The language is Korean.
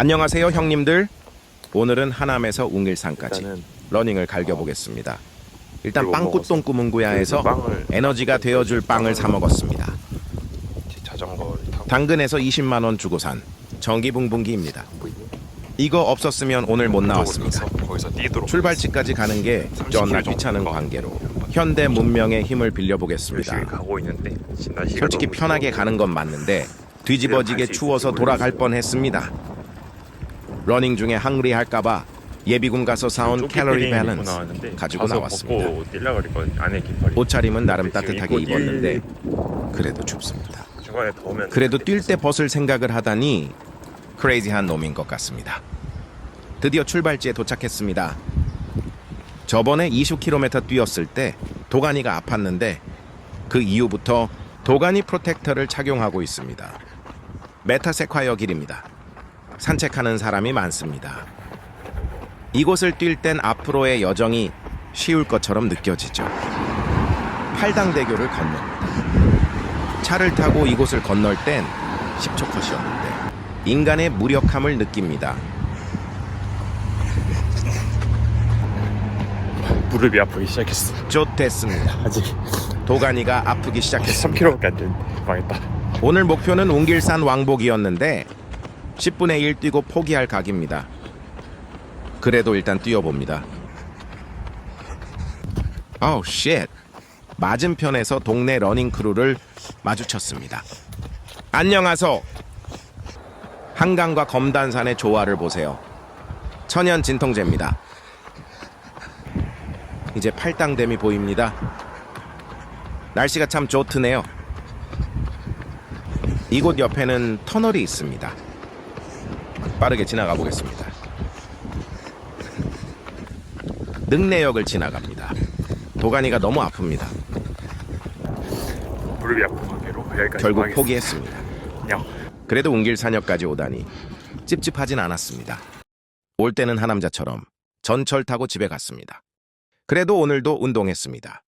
안녕하세요 형님들. 오늘은 하남에서 웅일산까지 일단은 러닝을 갈겨보겠습니다. 일단 이거 빵꾸똥 꾸문구야에서 그 빵을 에너지가 되어줄 빵을 사 먹었습니다. 제 자전거를 타고 당근에서 20만 원 주고 산 전기붕붕기입니다. 이거 없었으면 오늘 못 나왔습니다. 거기서 뛰도록 출발지까지 가는 게 30km 쩐나 귀찮은 가. 관계로 현대 문명의 힘을 빌려보겠습니다. 가고 있는데 솔직히 너무 편하게 가는 건 맞는데 뒤집어지게 추워서 돌아갈. 뻔했습니다. 러닝 중에 항리할까봐 예비군 가서 사온 칼로리 밸런스 가지고 나왔습니다. 그랬거든요. 안에 옷차림은 나름 따뜻하게 입었는데 그래도 춥습니다. 중간에 더우면 그래도 뛸 때 벗을 생각을 하다니 크레이지한 놈인 것 같습니다. 드디어 출발지에 도착했습니다. 저번에 20km 뛰었을 때 도가니가 아팠는데 그 이후부터 도가니 프로텍터를 착용하고 있습니다. 메타세콰이어 길입니다. 산책하는 사람이 많습니다. 이곳을 뛸 땐 앞으로의 여정이 쉬울 것처럼 느껴지죠. 팔당대교를 건넙니다. 차를 타고 이곳을 건널 땐 10초 컷이었는데 인간의 무력함을 느낍니다. 무릎이 아프기 시작했어. 좋됐습니다. 아직 도가니가 아프기 시작했습니다. 3km밖에 안 됐는데 망했다. 오늘 목표는 웅길산 왕복이었는데 10분의 1 뛰고 포기할 각입니다. 그래도 일단 뛰어봅니다. 아우 쉣. 맞은편에서 동네 러닝 크루를 마주쳤습니다. 안녕하소. 한강과 검단산의 조화를 보세요. 천연 진통제입니다. 이제 팔당댐이 보입니다. 날씨가 참 좋드네요. 이곳 옆에는 터널이 있습니다. 빠르게 지나가 보겠습니다. 능내역을 지나갑니다. 도가니가 너무 아픕니다. 무릎이 아픈 관계로 여기까지 결국. 포기했습니다. 그냥 그래도 웅길산역까지 오다니 찝찝하진 않았습니다. 올 때는 하남자처럼 전철 타고 집에 갔습니다. 그래도 오늘도 운동했습니다.